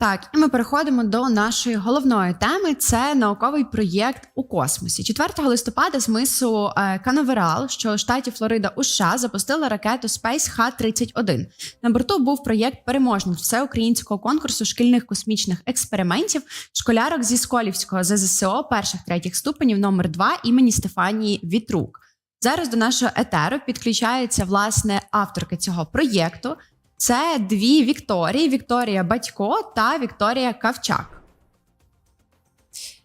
Так, і ми переходимо до нашої головної теми. Це науковий проєкт у космосі. 4 листопада з мису Канаверал, що у штаті Флорида у США, запустили ракету Space Х-31. На борту був проєкт переможниць всеукраїнського конкурсу шкільних космічних експериментів школярок зі Сколівського ЗЗСО перших третіх ступенів номер 2 імені Стефанії Вітрук. Зараз до нашого етеру підключається власне авторка цього проєкту. Це дві Вікторії: Вікторія Батько та Вікторія Кавчак.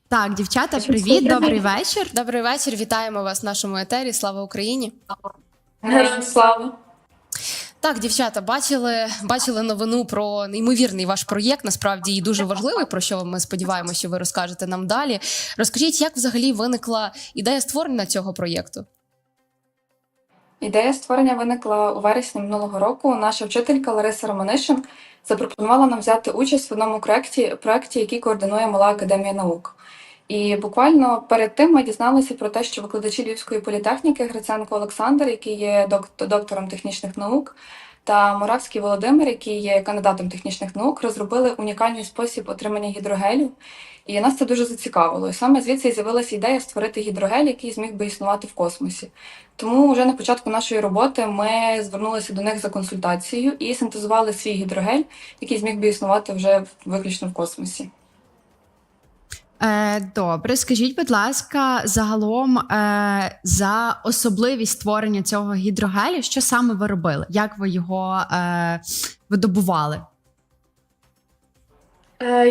Так, дівчата, привіт, добрий вечір. Добрий вечір. Вітаємо вас в нашому етері. Слава Україні! Героям слава! Так, дівчата, бачили, бачили новину про неймовірний ваш проєкт. Насправді і дуже важливий, про що ми сподіваємося, що ви розкажете нам далі. Розкажіть, як взагалі виникла ідея створення цього проєкту? Ідея створення виникла у вересні минулого року. Наша вчителька Лариса Романишин запропонувала нам взяти участь в одному проєкті, проєкті, який координує Мала Академія наук. І буквально перед тим ми дізналися про те, що викладачі Львівської політехніки Гриценко Олександр, який є док- доктором технічних наук, та Моравський Володимир, який є кандидатом технічних наук, розробили унікальний спосіб отримання гідрогелю. І нас це дуже зацікавило. І саме звідси з'явилася ідея створити гідрогель, який зміг би існувати в космосі. Тому вже на початку нашої роботи ми звернулися до них за консультацією і синтезували свій гідрогель, який зміг би існувати вже виключно в космосі. Е, добре, скажіть, будь ласка, загалом е, за особливість створення цього гідрогелю, що саме ви робили? Як ви його е, видобували?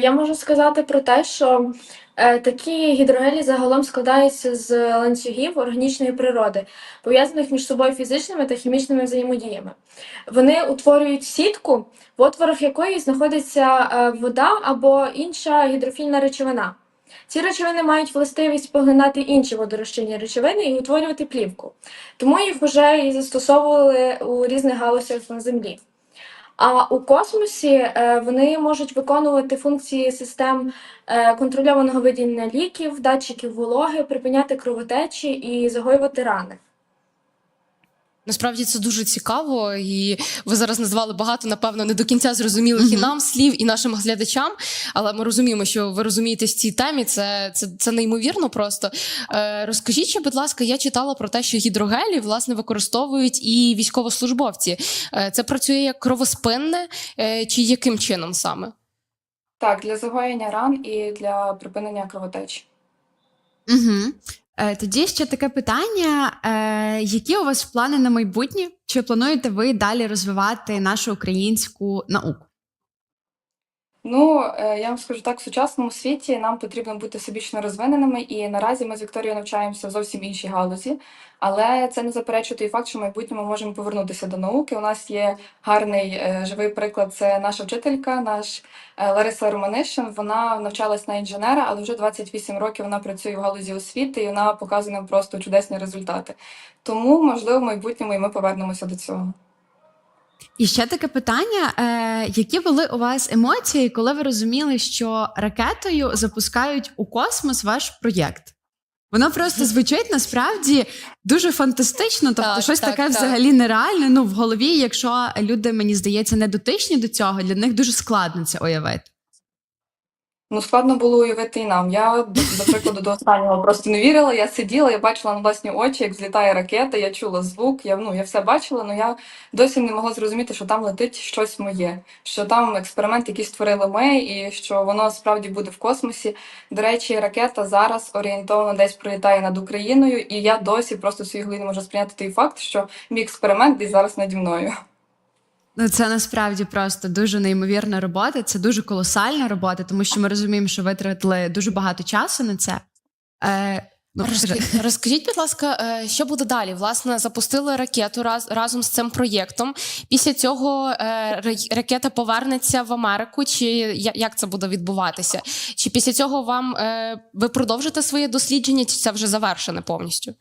Я можу сказати про те, що такі гідрогелі загалом складаються з ланцюгів органічної природи, пов'язаних між собою фізичними та хімічними взаємодіями. Вони утворюють сітку, в отворах якої знаходиться вода або інша гідрофільна речовина. Ці речовини мають властивість поглинати інші водорозчинні речовини і утворювати плівку. Тому їх вже і застосовували у різних галузях на землі. А у космосі е, вони можуть виконувати функції систем е, контрольованого виділення ліків, датчиків вологи, припиняти кровотечі і загоювати рани. Насправді це дуже цікаво, і ви зараз назвали багато, напевно, не до кінця зрозумілих і нам слів, і нашим глядачам. Але ми розуміємо, що ви розумієтесь в цій темі. Це, це, це неймовірно просто. Е, розкажіть, ще, будь ласка, я читала про те, що гідрогелі власне використовують і військовослужбовці. Е, це працює як кровоспинне, е, чи яким чином саме? Так, для загоєння ран і для припинення кровотечі. Угу. Е, тоді ще таке питання: е, які у вас плани на майбутнє? Чи плануєте ви далі розвивати нашу українську науку? Ну, е, я вам скажу так, в сучасному світі нам потрібно бути всебічно розвиненими, і наразі ми з Вікторією навчаємося в зовсім іншій галузі. Але це не заперечує той факт, що в майбутньому ми можемо повернутися до науки. У нас є гарний е, живий приклад. Це наша вчителька, наш е, Лариса Романишин. Вона навчалась на інженера, але вже 28 років вона працює в галузі освіти, і вона показує нам просто чудесні результати. Тому, можливо, в майбутньому і ми повернемося до цього. І ще таке питання: е, які були у вас емоції, коли ви розуміли, що ракетою запускають у космос ваш проєкт? Воно просто звучить насправді дуже фантастично, тобто Так, щось так, таке так. взагалі нереальне. Ну в голові, якщо люди, мені здається, не дотичні до цього, для них дуже складно це уявити. Ну, складно було уявити і нам. Я, до, прикладу, до останнього просто не вірила. Я сиділа, я бачила на власні очі, як злітає ракета, я чула звук, я, ну, я все бачила, але я досі не могла зрозуміти, що там летить щось моє, що там експеримент, який створили ми, і що воно справді буде в космосі. До речі, ракета зараз орієнтовно десь пролітає над Україною, і я досі просто в своїй голові не можу сприйняти той факт, що мій експеримент десь зараз наді мною. Ну, це насправді просто дуже неймовірна робота. Це дуже колосальна робота, тому що ми розуміємо, що витратили дуже багато часу на це. Е, ну. Розкажіть, розкажіть, будь ласка, е, що буде далі? Власне, запустили ракету раз, разом з цим проєктом. Після цього е, ракета повернеться в Америку, чи як це буде відбуватися? Чи після цього вам е, ви продовжите своє дослідження, чи це вже завершене повністю?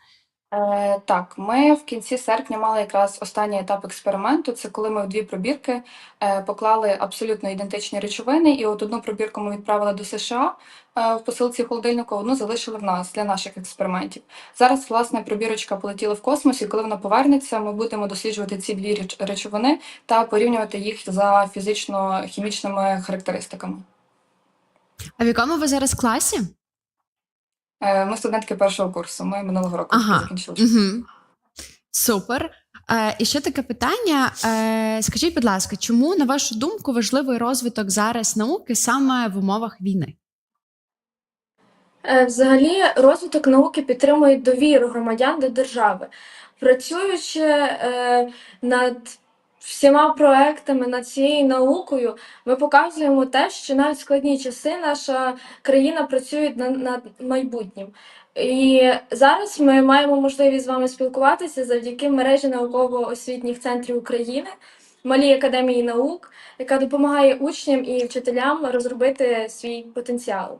Е, так, ми в кінці серпня мали якраз останній етап експерименту. Це коли ми в дві пробірки е, поклали абсолютно ідентичні речовини, і от одну пробірку ми відправили до США е, в посилці холодильника, одну залишили в нас для наших експериментів. Зараз, власне, пробірочка полетіла в космос, і коли вона повернеться, ми будемо досліджувати ці дві речовини та порівнювати їх за фізично-хімічними характеристиками. А в якому ви зараз класі? Е, Ми студентки першого курсу. Ми минулого року Ага. закінчили. Угу. Супер. Е, і ще таке питання. Е, скажіть, будь ласка, чому, на вашу думку, важливий розвиток зараз науки саме в умовах війни? Е, Взагалі, розвиток науки підтримує довіру громадян до держави. Працюючи е, над всіма проектами, над цією наукою, ми показуємо те, що навіть в складні часи наша країна працює над, майбутнім. І зараз ми маємо можливість з вами спілкуватися завдяки мережі науково-освітніх центрів України, малій академії наук, яка допомагає учням і вчителям розробити свій потенціал.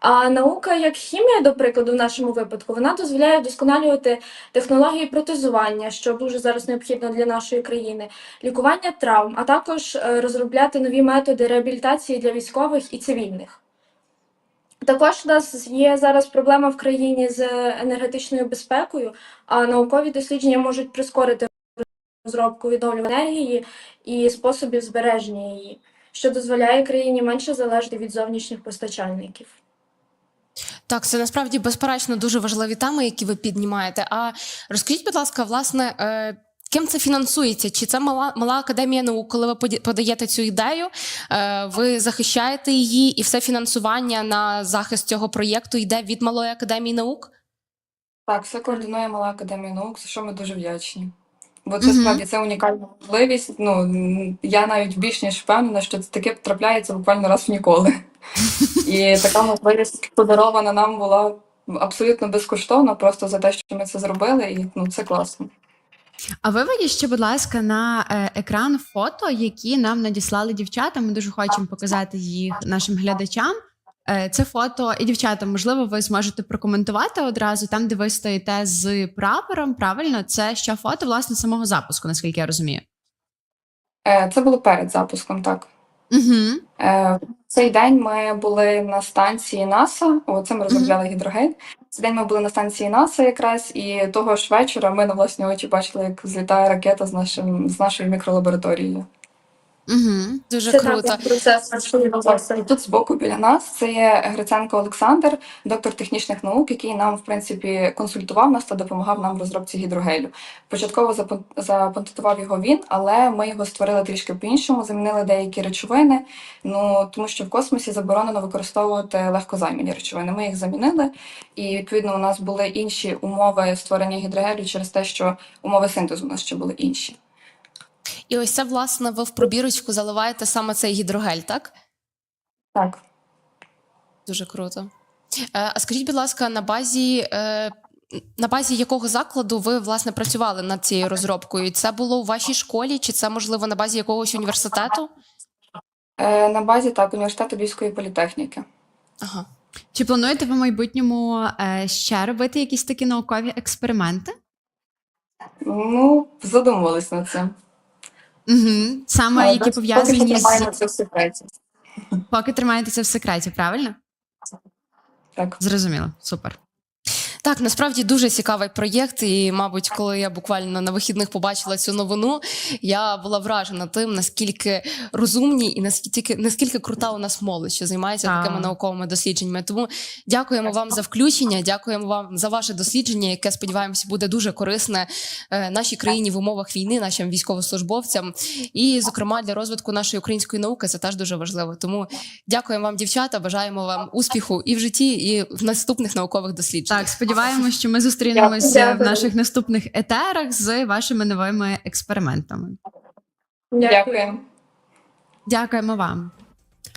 А наука, як хімія, до прикладу, в нашому випадку, вона дозволяє вдосконалювати технології протезування, що дуже зараз необхідно для нашої країни, лікування травм, а також е, розробляти нові методи реабілітації для військових і цивільних. Також у нас є зараз проблема в країні з енергетичною безпекою, а наукові дослідження можуть прискорити розробку відновлюваної енергії і способів збереження її, що дозволяє країні менше залежати від зовнішніх постачальників. Так, це насправді безперечно дуже важливі теми, які ви піднімаєте. А розкажіть, будь ласка, власне, е, ким це фінансується? Чи це мала мала академія наук, коли ви подаєте цю ідею? Е, ви захищаєте її, і все фінансування на захист цього проєкту йде від малої академії наук? Так, все координує Мала академія наук, за що ми дуже вдячні. Бо це справді це унікальна можливість. Ну я навіть більш ніж впевнена, що це таке трапляється буквально раз в ніколи. І така можливість подарована нам була абсолютно безкоштовно, просто за те, що ми це зробили, і ну це класно. А виведіть ще, будь ласка, на е, екран фото, які нам надіслали дівчата. Ми дуже хочемо показати їх нашим глядачам. Е, Це фото, і дівчата, можливо, ви зможете прокоментувати одразу там, де ви стоїте з прапором. Правильно, це ще фото власне самого запуску, наскільки я розумію. Е, Це було перед запуском, так. Угу. В цей день ми були на станції НАСА. О, це ми розробляли гідрогель. Цей день ми були на станції НАСА якраз, і того ж вечора ми на власні очі бачили, як злітає ракета з нашим з нашою мікролабораторією. Угу. Дуже Це круто. процес нашої. І тут збоку біля нас це є Гриценко Олександр, доктор технічних наук, який нам, в принципі, консультував нас та допомагав нам в розробці гідрогелю. Початково запатентував його він, але ми його створили трішки по-іншому, замінили деякі речовини. Ну тому що в космосі заборонено використовувати легкозаймані речовини. Ми їх замінили, і відповідно у нас були інші умови створення гідрогелю через те, що умови синтезу у нас ще були інші. І ось це, власне, ви в пробірочку заливаєте саме цей гідрогель, так? Так. Дуже круто. Е, А скажіть, будь ласка, на базі, е, на базі якого закладу ви власне працювали над цією розробкою? Це було у вашій школі, чи це можливо на базі якогось університету? Е, На базі так університету Львівської політехніки. Ага. Чи плануєте ви в майбутньому ще робити якісь такі наукові експерименти? Ну, задумувались над цим. Угу. Саме а, які пов'язані тримаємо з це в секреті. поки тримаєте це в секреті, правильно? Так. Зрозуміло, супер. Так, насправді дуже цікавий проєкт, і, мабуть, коли я буквально на вихідних побачила цю новину, я була вражена тим, наскільки розумні і наскільки наскільки крута у нас молодь, що займається Так. такими науковими дослідженнями. Тому дякуємо вам за включення, дякуємо вам за ваше дослідження, яке сподіваємося буде дуже корисне е, нашій країні в умовах війни, нашим військовослужбовцям, і, зокрема, для розвитку нашої української науки це теж дуже важливо. Тому дякуємо вам, дівчата. Бажаємо вам успіху і в житті, і в наступних наукових дослідженнях. Так, сподіваємося, що ми зустрінемося в наших наступних етерах з вашими новими експериментами. Дякую. Дякуємо вам.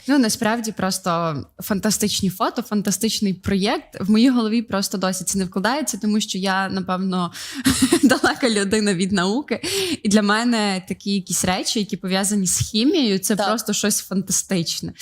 Ну насправді просто фантастичні фото, фантастичний проєкт. В моїй голові просто досі це не вкладається, тому що я, напевно, далека людина від науки. І для мене такі якісь речі, які пов'язані з хімією, це Так. просто щось фантастичне.